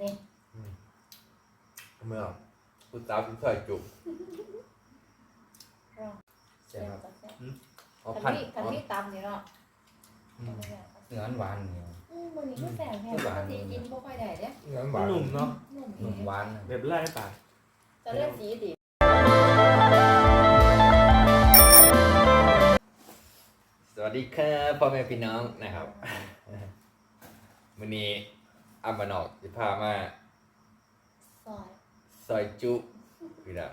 นี่เมื่อคุณสาวกินซอยจุลองใช่เดี๋ยวครับจะแซ่บเอาคัพันนที่คันที่ตำนี่เนาะอืมเนื้อหวานเหนียวอืมมื้อนี้ก็แซ่บแฮะหวานปกติกินบ่ค่อยได้เด้น้ำหวานหนุ่มเนาะนุ่มหนุ่มดีหวาน แบบไล่ปากจะเลือกสีดิสวัสดีครับพ่อแม่พี่น้องนะครับวันนี้ อัมบานอกจะพามา ซอยซอยจุ พี่น้อง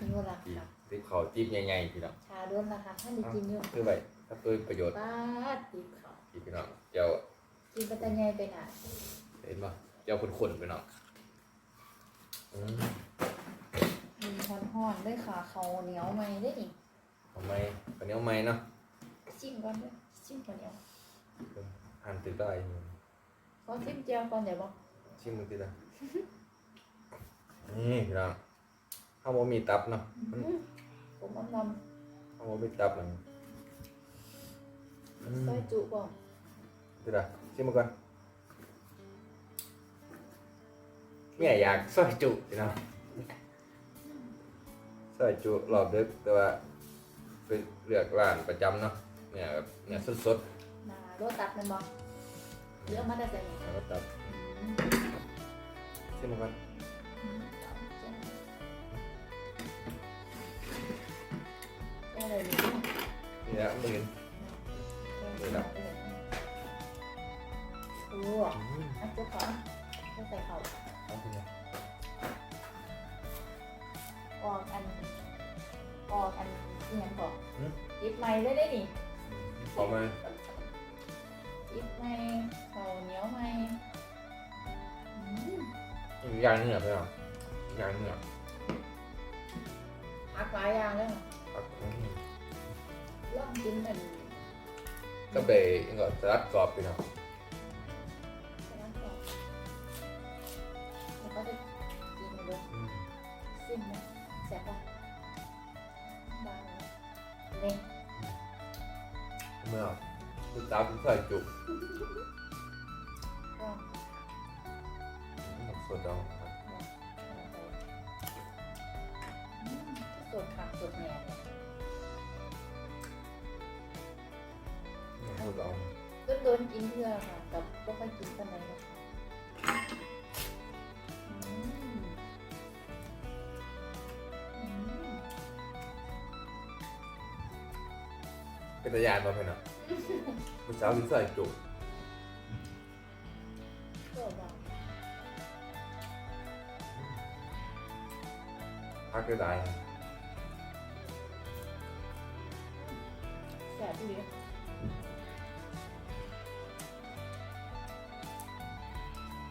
หิวละที่ค่ะที่เขาจิ้มยังไงพี่น้องชาด้วนละค่ะท่านได้กินอยู่คือไปถ้าเพื่อประโยชน์ป้าดติบเขาที่พี่น้องเจ้ากินปัตตานีไปหน่ะเห็นป่ะเจ้าคนคนๆพี่น้องอืมมีฮอนฮ้อนๆด้วยค่ะเขาวเหนียวไหมได้นี่ทำไมวันนี้เอาไหมเนาะชิมก่อนเด้วยชิมก่อนเดียวหั่นติดได้ อยู่ขอชิมเจียวก่อนเดี๋ยวบอกชิมมือติดได้นี่พี่น้องข้าวโมมีตับเนาะมันผมอ้อมนข้าวโมมีตับหนึ่งอืำมซอยจุบ่ติดได้ชิมมาก่อนไม่อยากซอยจุพี่น้องซอยจุรอบดึกแต่ว่าเป็นเลือกร้านประจำเนาะเนี่ยแบบเนี่ยสดมาโรตัดแมันบอก เยอะมาแต่ใจนี่ๆแล้วก็ตับอืมชิมมาก่อนอืมแก้เลยนี่นี่แหละมือเห็นแก้เลยโอ้อืมอันจุ๊บก่อนก็ใส่เขาเอาไปเลยออกอันออกอันที่ยังบอกยิบไม้ได้ได้นี่พอไหมยิ ยางเนื้อไปหรอยางเนื้อหักหลายอย่างเลยครับอืมลองกินเป็นก็ไปก็สลัดกรอบไปเนาะแล้วก็แล้วก็จะกินเลยอืมซิมนะแซ่บปะบางเลยนี่เมื่อคุณตาคุณใส่จุก สดดองครับอืมสดผักสดแหน่เลยหมกสดดองก็โดนกินเพื่อค่ะกับก็ค่อยกินกันเลยอืมอืมเป็นตะยานมาไปเนาะคุณสาวคุณใส่จุกก็ กได้ได้แสบดี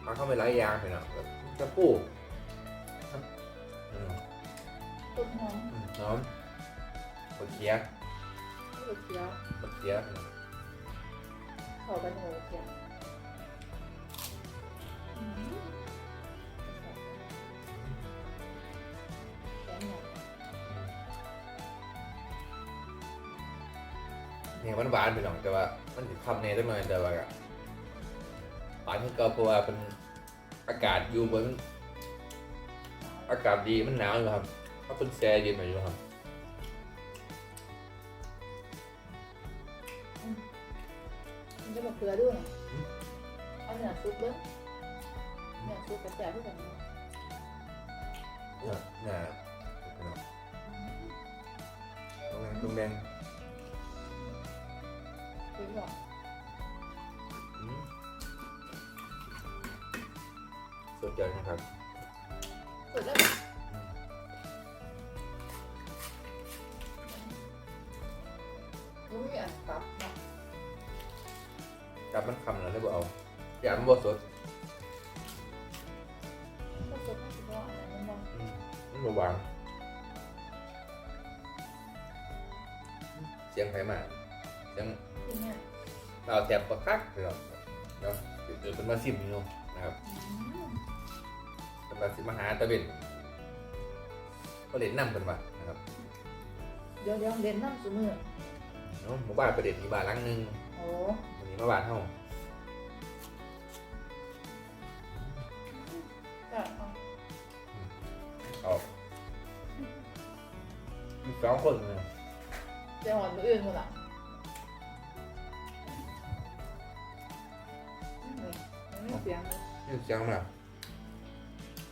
พักเข้าไปหลายอยางไปเนาะแบบจะปูครับอืมต้นหอมอืมน้อมกดเคี้ยวหัวเขียวกดเคี้ยว เข้ากันหัวเขียว เนี่ยมันหวานไปหน่อยแต่ว่า มันคำเนี่ยได้หน่อยแต่ว่าอะหวานที่เก่าเพราะว่าเป็นอากาศอยู่บนอากาศดีมันหนาวอยู่ครับก็เป็นแช่เย็นหน่อยอยู่ครับมันจะบอกเกลือด้วยเอาเนื้อซุปเบิ้งเนื้อซุปกระแสบด้วยกันเนาะเนี่ยเนี่ยตรงแดงตรงแดง คือบอกอืมสดใจนะครับ สุดแล้วรู้มีอันปรับนะจับมันคำแล้วได้บ่เอา อย่ามันบ่สดก็สุดไม่สุดว่าอะไรมันมองอืมมันบ่หวานเสียงไผ่มาเสียง เราแถบประคักเราเนาะเดี๋เป็นมาสิมเนาะนะครับเป็นมาสิมมหาตะเวนก็ะเด็นนั่เป็นมานะครับเดี๋ยวเรียนนั่สูมือเนาะหมู่บ้านประเด็นมีบ้านหลังหนึ่งโอ้วันนี้มาบ้านเท่าออกสองคนเลยจะหอนมืออื่นคนละ สียงเลยนี่เสียงมา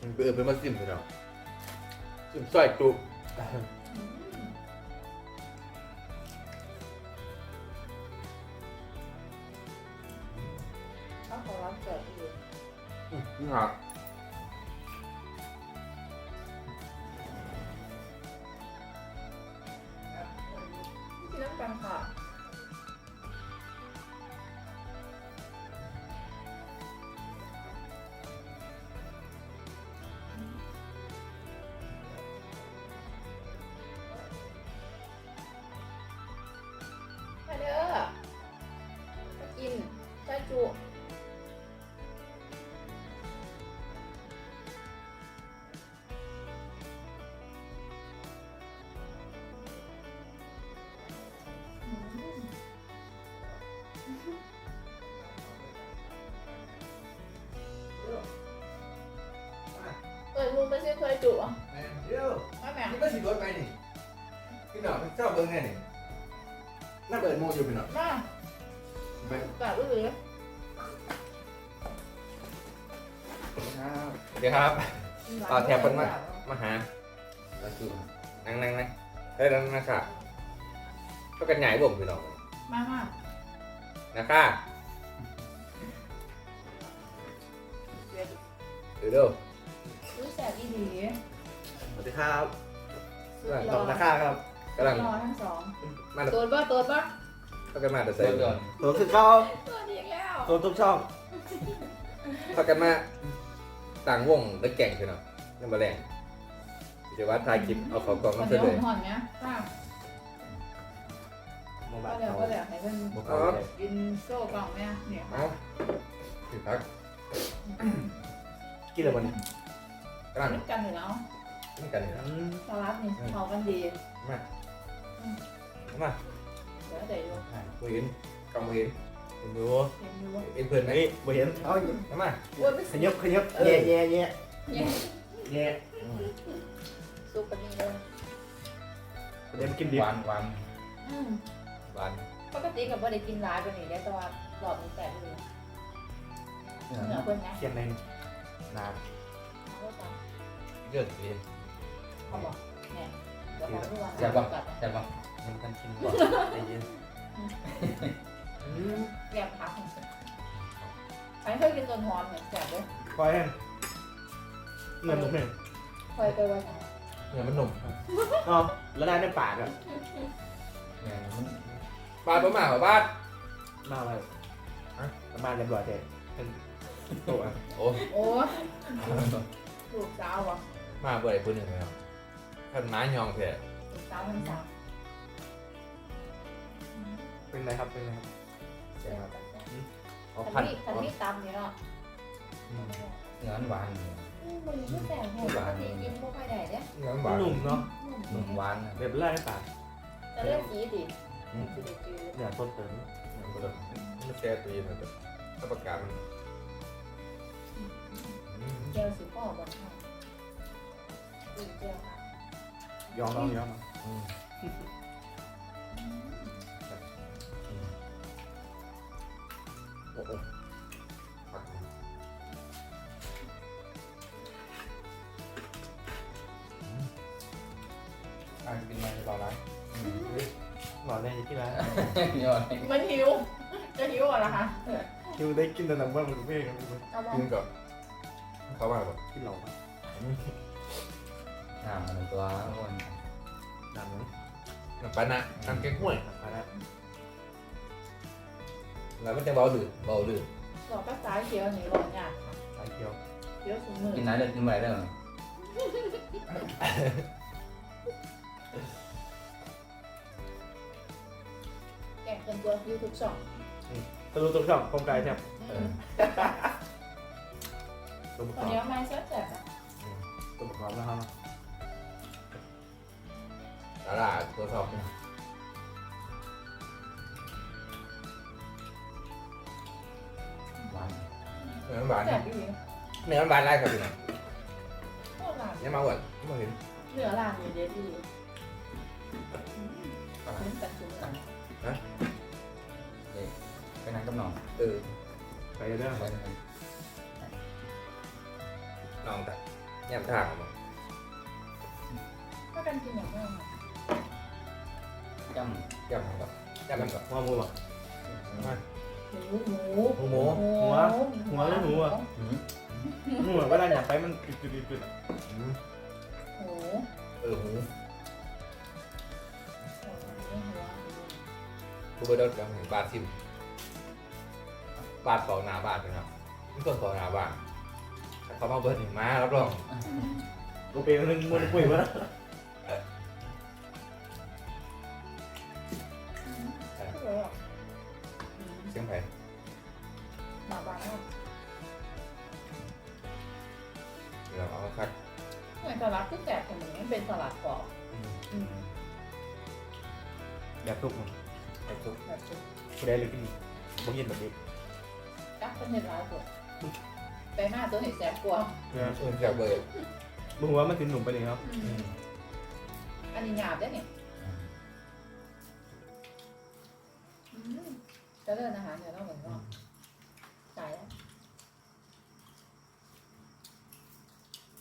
มันเออเป็นมาซิมเลยเนาะซิมซอยจุกเขาขอรับเกิดอยู่ นี่ครั เปิดมุมไปซื้อเคยจุอะเดี๋ยวไม่แม่นี่ก็สิรถไปนี่พี่หน่อยเจ้าเบิ้งไงนี่น่าเปิดโมอยู่พี่หน่อยมาไปกลับอื้อสวัสดีครับต่อแถวคนมามาหามาคือนั่งนั่งนั่งได้แล้วนะครับก็กันใหญ่บ่มพี่น้องมามานะคะเดี๋ยวเดี๋ ครับสุดรขอบอคุณนะครับครับกำลังรอทั้งสองมาตัวบ้าตัวบ้าพักกันมาแต่ใส่ก่อนตัวคือเขาตัวดีแล้วตัวทุกช่องพักกันมาต่างวงตะแก่งพี่น้องนี่มาแรงเดี๋ยวว่าถ่ายคลิปเอาเขากล่องมัน้ำนเสเดี๋ยวเลยห่อนเนี้ยป้าโมบาก็ยเดี๋ยวเขาก็เดี๋ยวให้เพิ่นโมบายเลยกินโซ่กล่องเนี่ยเนี่ยเอาถือพักกินอะไรวันนี้กำลัง นึกกันอยู่แล้ว นี่กันนี่นะอืมสลัดนี่เขากันดีมามาเดี๋ยวเดี๋ยวบ่เห็นกำบ่เห็นเห็นดูเห็นอยู่ว่าเห็นเพื่อนไหมนี่บ่เห็นเอาอยู่มาโอ้ยไม่ขยับขยับแย่แย่แย่เนี่ยแย่ซุปกันนี่เลยเดี๋ยวกินดิบหวานหวานอืมหวานปกติกับว่าได้กินร้ายกว่านี้ได้แต่ว่าหลอดมันแตกเลยเหนือเพิ่นนะเคียงในนานเอาไว้ก่อนเยอะดี เขาบอกเนี่ยเดี๋ยวขอดูวันจับบ้างกัดจับบ้างมันกันกินก่อนใจเย็นอืมแกมพักใครเคยกินต้นหอมเนี่ยแสบเลยคอยให้เงินผมเองเคยไปไว้ไหนเนื้อมันหนุ่มอ๋อแล้วได้ในปากอะเนี่ยมันบ้านประมาณบ้านมาอะไรประมาณเรียบร้อยเลยเป็นโตอะโอ้โอ้ถูกสาวอะมาเบื่อคนหนึ่งแล้วท่านไม้ยองเถอะถูกสาวทั้งสามเป็นไรครับเป็นไรครับเดี๋ยวกันเอาทัพันนนี้ทันนี้ตำเนี่ยเนาะเนื้อหวานเนี่ยมันก็แสบหัวปกติกินพวกไข่แดดเนี่ยเนื้อหวานหนุ่มเนาะหนุ่มหวานนะเรียบร้อยในปากจะเลือกสีดิสีเด็กจืดเนี่ยต้นเติมมันแช่ตัวเย็นมันแบบถ้าประกาศมันเจลสีพ่อบนค่ะอีกเจลค่ะ ยอมลองยอมอืมโอ้โหผักอ่านกินมาจะรอร้านหมอได้ที่ร้านเนี่ยอะไรมันหิว จะหิวอะนะคะคิวได้กินแต่น้ำมันมันไม่ครับเอามากินกับเขาว่าแบบที่เราอ่ามันตัวอ้วนดำนั้นน้ำปลาหนะ น้ำแกงห้วยมาแล้วแล้วมันจะเบาดื้อเบาดื้อบอกภาษาเขียวหนีร้อนยากค่ะสายเขียวเขียวสูงมือกินไหนเด็ดกินอะไรได้หรอแก่งเป็นตัวยูทูบสองตะลุตรงช่องคงไกลแทบตัวประตกอนอบนี้ไม่แซ่บแซ่บอะตัวประกอบนะครับ ตลาดตัวสอบหวานเนื้อหวานแซ่บดีเนื้อหวานไรครับพี่น้องโคตรหลานเนี่ยมาหวานมาเห็นเหนือหลานอยู่เดียวดีนี่กันจุ่มกันไปนั่งกับน้องเออไปเรื่องไปนั่งกันน้องแต่แยมทางมาก็กันกินอย่างไร จแยมกับแยมกับหัวหมูอะหมูหมูหมูหัวหัวแล้วหมูอะำหืมหมูอะเวลาอยากไปมันปิดปิดปิดปิดอืมหมูเออหมูหัวกูไปโดนกับเห็นบาดซิมบาดเป่าหนาบาดเลยครับนี่คนเป่าหนาบาดแต่เขามาเบิร์นถึงมารับรองกูเป็นเรื่องมันปุ้ยวะ สียงไผ่หนาบางอะเดี๋ยวเอาคัดเหมือนสลัดที่แจกเหมือนมันเป็นสลัดกรอบอืมแบบทุกมันไอ้ทุกแบบนี้กูได้เลยกินดีบ่ยินแบบนี้กักเป็นเห็ดร้ายกว่าไปมาตัวเห็ดแสบกว่าเนี่ยเออจากเบอร์มึงว่ามันถึงหนุ่มไปเลยครับอันนี้หยาบได้เนี่ย จะเลิกอาหารเดี๋ยวเราเหมือนว่าจ่ายแล้ว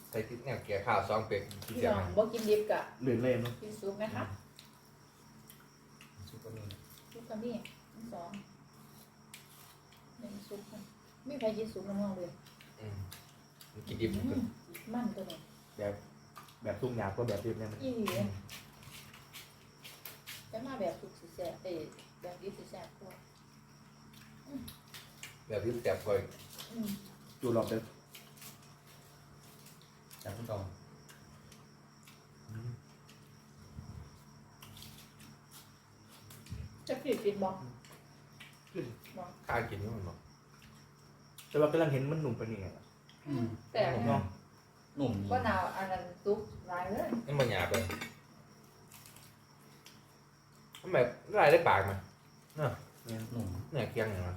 ใส่ติ๊กเนี่ยเกียร์ข้าวซองเป็ดที่พี่เสียน้งองมันบ่กินดิบกะหลื่นเล่นเนาะกินซุปไหมคะซุปก็มีซุปกับนี่ทั้งสองเป็นซุปค่ะไม่ใครกินซุปน้ำมันเลยอืมมันกินดิบอืมันมมันตัวนี้แบบตุ้มหยาบก็แบบดิบเนี่ยมันอีหลีแต่มาแบบซุปสีแสบเอ้ยแบบดิบสีแสบกว่า แบบที่แสบคอยอืมจูรอบเดิมจากที่กองจะผิดผิดบอกข้ากินนี่มันบอกแต่ว่ากำลังเห็นมันหนุ่มไปนี่ไงแต่เนาะหนุ่มดีก็นาวอันนั้นซุปลายเลยนี่มันหยาบเลยทำไมลายได้ปากมัน หนุ่มเนี่ยเคียงอย่างไร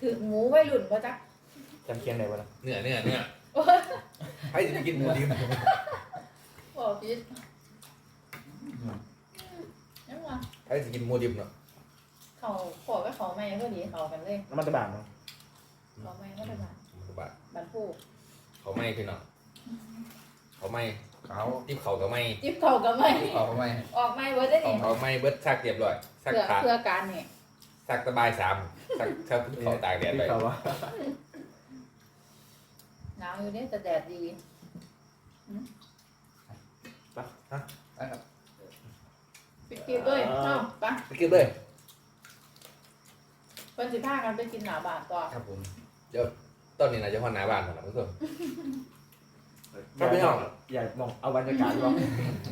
ถึงหมูไว้หลุ่นป่ะจ๊ะจำเคียงได้ปะล่ะเนื้อเนื้อเนื้อให้จะไปกินหมูดิบบอกผิดยังวะให้จะกินหมูดิบเนาะเขาขอก็เขาไม่ก็ดีเขากันเลยน้ำมันตะบานเนาะเขาไม่ก็ได้มามันก็บาดบันพูเขาไม่พี่น้องเขาไม่ เขาทิปเขาก็ไม่จิบเขาก็ไม่เขาทำไมออกไม่เวิร์ดได้นี่เขาไม่เบิดซักเรียบร้อยซักเพื่อขาเพื่อการเนี่ยซักสบายสามซักซักเขาตากแดดไปที่เขาว่าหนาวอยู่เนี่ยแต่แดดดีปะฮะไปครับปิดคลิปด้วยเนาะไปไปกินเลยเป็นสิบห้ากันไปกินหนาวบานต่อครับผมตอนนี้น่าจะพอหนาบ้านแล้วนะเพื่อน อยากไม่เอาอยากมองเอาบรรยากาศว่า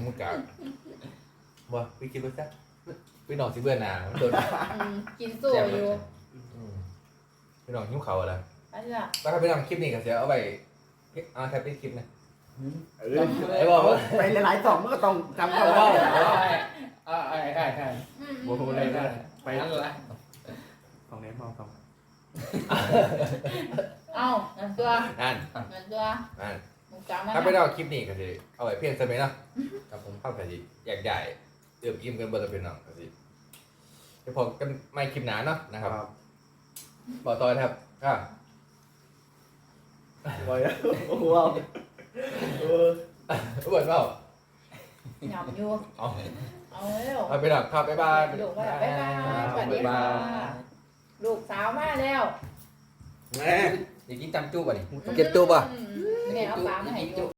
มึงกะว่าไปกินไปซะพี่น้องสิเบื่อหนามันโดนอืมกินสู้อยู่อืมพี่น้องหิ้วเขาอะไรอันนี้ล่ะแล้วถ้าพี่น้องคลิปนี้ก็จะเอาไปเอาแค่เป็นคลิปนะหืมเออไอ้บอกว่าไปหลายๆสองมันก็ต้องจำเอาเอาไว้ไว้เอาไว้เอาไอ้ไอ้ไอ้อืมโอ้โหเลยนะไปนั่นแหละของเน้นมองสองเอาเงินตัวนั่นเงินตัวนั่นมึง จำนะถ้าไม่ได้เอาคลิปนี้ก็จะเอาไว้เพียงสมัยเนาะครับผมเข้าไปสิอยากใหญ่เติมอิ่มกันเบอร์เป็นน้องก็สิจะพอกันไม่คลิปหนาเนาะนะครับ บอกต่อนะครับก็บอยโอ้โหเออเบิร์ดเปล่าหยำอยู่ เอาเอาเร็ว เอาไปหลับครับบ๊ายบายลูกมาแล้วบ๊ายบายสวัสดีค่ะ ลูกสาวมาแล้วแม่อยากกินจำจู้ป่ะนี่ เก็บจู้ป่ะ อืม เนี่ยเอาปลามาให้อยู่